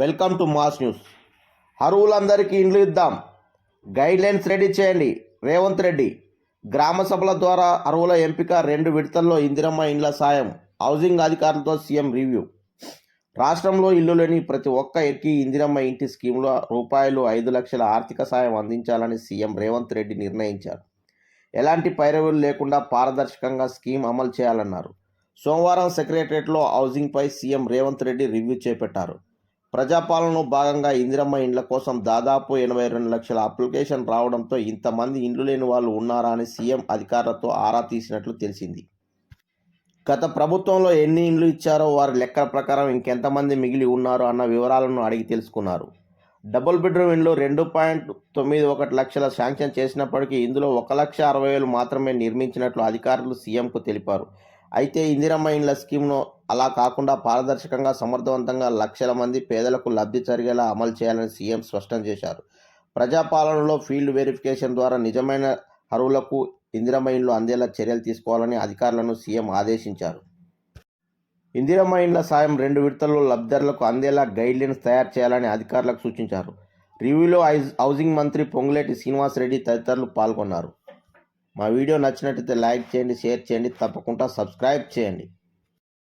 Welcome to mass news. అరువులందరికీ ఇండ్లు ఇద్దాం. Guidelines ready చేయండి. రేవంత్ రెడ్డి. గ్రామ సభల ద్వారా అరువుల ఎంపిక రెండు విడతల్లో ఇందిరమ్మ ఇండ్ల సాయం. హౌసింగ్ అధికారులతో సీఎం రివ్యూ. రాష్ట్రంలో ఇల్లు లేని ప్రతి ఒక్కరికి ఇందిరమ్మ ఇంటి స్కీమ్లో రూపాయలు ఐదు లక్షల ఆర్థిక సాయం అందించాలని సీఎం రేవంత్ రెడ్డి నిర్ణయించారు. ఎలాంటి పైరవులు లేకుండా పారదర్శకంగా స్కీమ్ అమలు చేయాలన్నారు. సోమవారం సెక్రటరియట్లో హౌసింగ్పై సీఎం రేవంత్ రెడ్డి రివ్యూ చేపట్టారు. ప్రజాపాలనలో భాగంగా ఇందిరమ్మ ఇండ్ల కోసం దాదాపు ఎనభై రెండు లక్షల అప్లికేషన్ రావడంతో ఇంతమంది ఇండ్లు లేని వాళ్ళు ఉన్నారా అని సీఎం అధికారులతో ఆరా తీసినట్లు తెలిసింది. గత ప్రభుత్వంలో ఎన్ని ఇండ్లు ఇచ్చారో వారి లెక్కల ప్రకారం ఇంకెంతమంది మిగిలి ఉన్నారు అన్న వివరాలను అడిగి తెలుసుకున్నారు. డబుల్ బెడ్రూమ్ ఇండ్లు రెండు పాయింట్ తొమ్మిది ఒకటి లక్షల శాంక్షన్ చేసినప్పటికీ ఇందులో ఒక లక్ష అరవై వేలు మాత్రమే నిర్మించినట్లు అధికారులు సీఎంకు తెలిపారు. అయితే ఇందిరమ్మ ఇండ్ల స్కీమ్ను అలా కాకుండా పారదర్శకంగా సమర్థవంతంగా లక్షల మంది పేదలకు లబ్ధి జరిగేలా అమలు చేయాలని సీఎం స్పష్టం చేశారు. ప్రజాపాలనలో ఫీల్డ్ వెరిఫికేషన్ ద్వారా నిజమైన అరువులకు ఇందిరమ్మ ఇండ్లు అందేలా చర్యలు తీసుకోవాలని అధికారులను సీఎం ఆదేశించారు. ఇందిరమ్మ ఇండ్ల సాయం రెండు విడతల్లో లబ్ధిదారులకు అందేలా గైడ్లైన్స్ తయారు చేయాలని అధికారులకు సూచించారు. రివ్యూలో హౌసింగ్ మంత్రి పొంగులేటి శ్రీనివాసరెడ్డి తదితరులు పాల్గొన్నారు. మా వీడియో నచ్చినట్లయితే లైక్ చేయండి షేర్ చేయండి తప్పకుండా సబ్స్క్రైబ్ చేయండి.